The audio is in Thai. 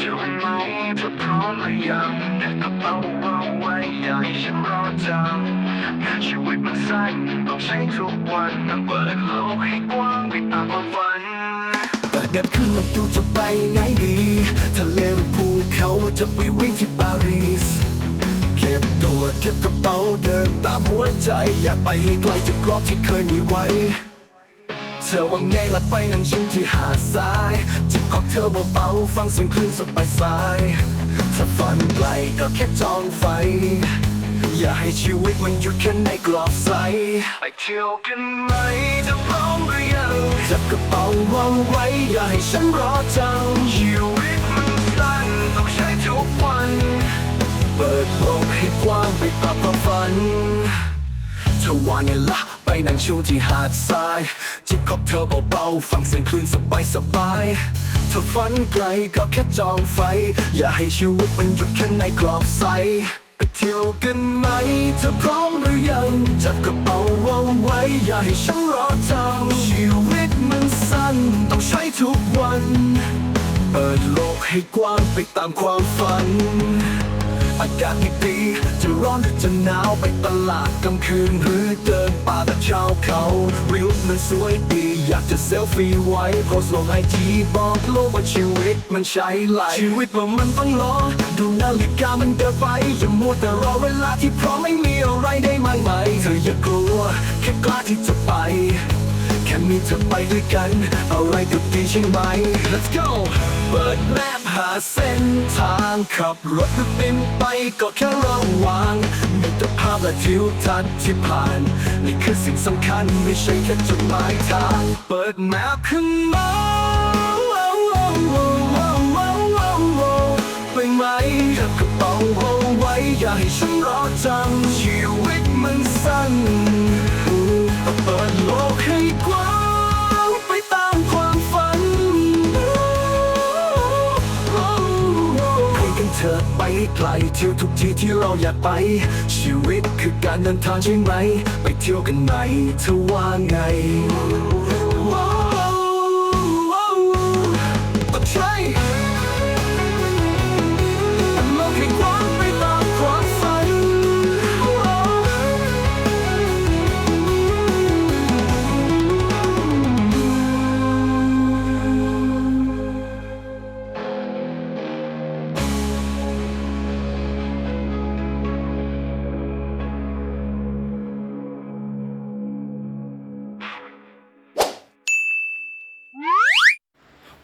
จะรู้ไหมเธอพร้อมหรือยังแค่กระเป๋าเอาไว้อย่าให้ฉันรอจังชีวิตมันสั้นต้องใช้ทุกวันต้องเปิดโลกให้กว้างไปตามความฝันเปิดเดินขึ้นมาดูจะไปไหนดีทะเลหรือภูเขาจะไปวิ่งที่ปารีสเก็บตัวเก็บกระเป๋าเดินตามหัวใจ อยากไปให้ไกลจากกรอบที่เคยมีไว้ เธอว่าไงล่ะไปนั่งชิมที่หาดทรายจิบค็อกเทลเบาๆฟังเสียงคลื่นสบายสายถ้าฝันไกลก็แค่จองไฟ อย่าให้ชีวิตมันหยุดแค่ในกรอบใสไปเที่ยวกันไหมเธอพร้อมหรือยังจับกระเป๋าวางไว้ อย่าให้ฉันรอจังชีวิตมันสั้นต้องใช้ทุกวัน เปิดโลกให้กว้างไปตามความฝันเธอว่าไงล่ะ นั่งชิวที่หาดทราย จิบคอกเทลเบาๆฟังเสียงคลื่นสบายสบายๆถ้าฝันไกลก็แค่จองไฟ อย่าให้ชีวิตมันหยุดแค่ในกรอบใสไปเที่ยวกันไหมเธอพร้อมหรือยังจับกระเป๋าวางไว้ อย่าให้ฉันรอจังชีวิตมันสั้นต้องใช้ทุกวัน เปิดโลกให้กว้างไปตามความฝัน อากาศดีจะร้อนจะหนาวไปตลาดกลางคืนหรือเดินป่าแต่เช้าเขาวิวมันสวยดีอยากจะเซลฟี่ไว้โพสลงไอจีบอกโลกว่าชีวิตมันใช้ไหลชีวิตว่ามันต้องรอ ดูนาฬิกามันเดินไปอย่ามัวแต่รอเวลาที่พร้อมไม่มีอะไรได้มากมายเธออย่ากลัวแค่กล้าที่จะไป เธอไปด้วยกัน อะไรก็ดีใช่ไหม Let's go เปิดแมพหาเส้นทางขับรถบินไปก็แค่ระวังมิตรภาพและทิวทัศน์ที่ผ่าน นี่คือสิ่งสำคัญไม่ใช่แค่จุดหมายทาง เปิดแมพขึ้นมาไปไหมจับกระเป๋าเอาไว้อย่าให้ฉันรอจังชีวิตมันสั้น กันเถอะไปให้ไกล เที่ยวทุกที่ที่เราอยากไป ชีวิตคือการเดินทางใช่ไหม ไปเที่ยวกันไหมเธอว่าไง